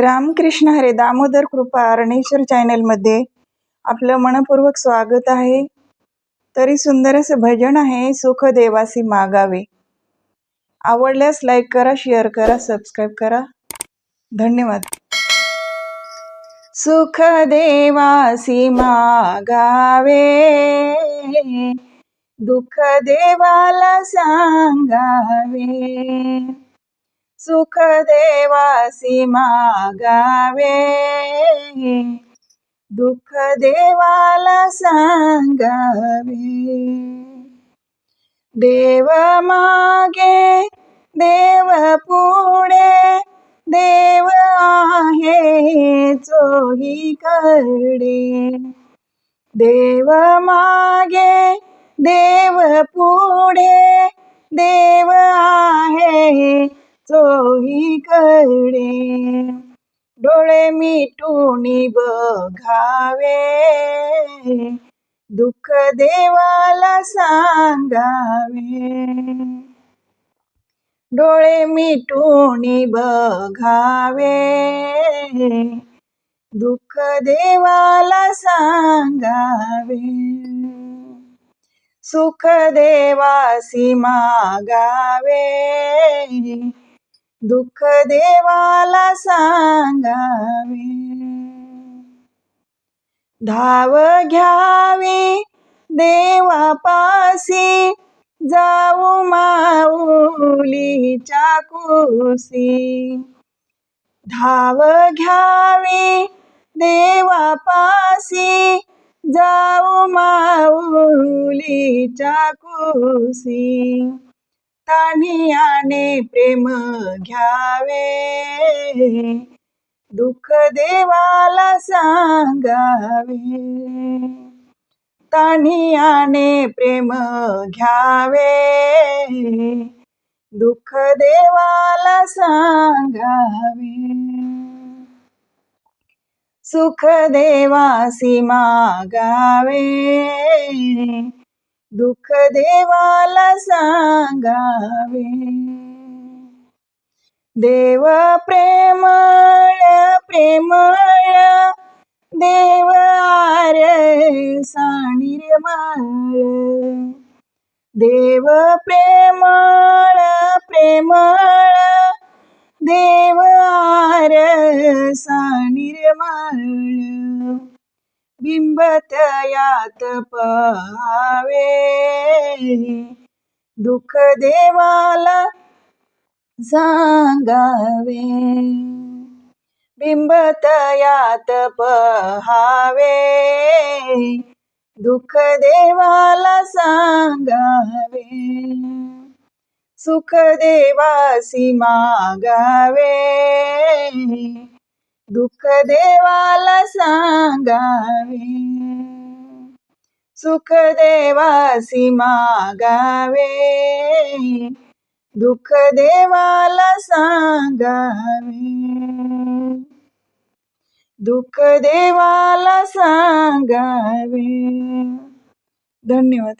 रामकृष्ण हरे दामोदर कृपा अरणेश्वर चॅनलमध्ये आपलं मनपूर्वक स्वागत आहे. तरी सुंदर असं भजन आहे सुख देवासी मागावे. आवडल्यास लाईक करा शेअर करा सबस्क्राईब करा. धन्यवाद. सुख देवासी मागावे. दुःख देवाला सांगावे. सुख देवासी मागावे दुःख देवाला सांगावे देव मागे देव पुढे देव आहे चोही कडे देव मागे देव पुढे मिटूनी बघावे दुःख देवाला सांगावे. डोळे मिटूनी बघावे दुःख देवाला सांगावे. सुख देवासी मागावे. दुःख देवाला सांगावे. धाव घ्यावी देवापासी जाऊ माऊलीच्या कुसी. धाव घ्यावी देवापासी जाऊ माऊलीच्या कुसी. तानियाने प्रेम घ्यावे. दुःख देवाला सांगावे. तानियाने प्रेम घ्यावे. दुःख देवाला सांगावे. सुख देवासी मागावे. दुःख देवाला सांगावे. देव प्रेमळ प्रेमळ देव आर सानिर्माळ देव प्रेमळ प्रेमळ देव आर सानिर्माळ बिंबतयात पहावे. दुःख देवाला सांगावे. बिंबतयात पहावे. दुःख देवाला सांगावे. सुख देवासी मागावे. दुःख देवाला सांग सांगावे सुख देवासी मागावे दुख देवाला सांगावे दुःख देवाला सांगावे धन्यवाद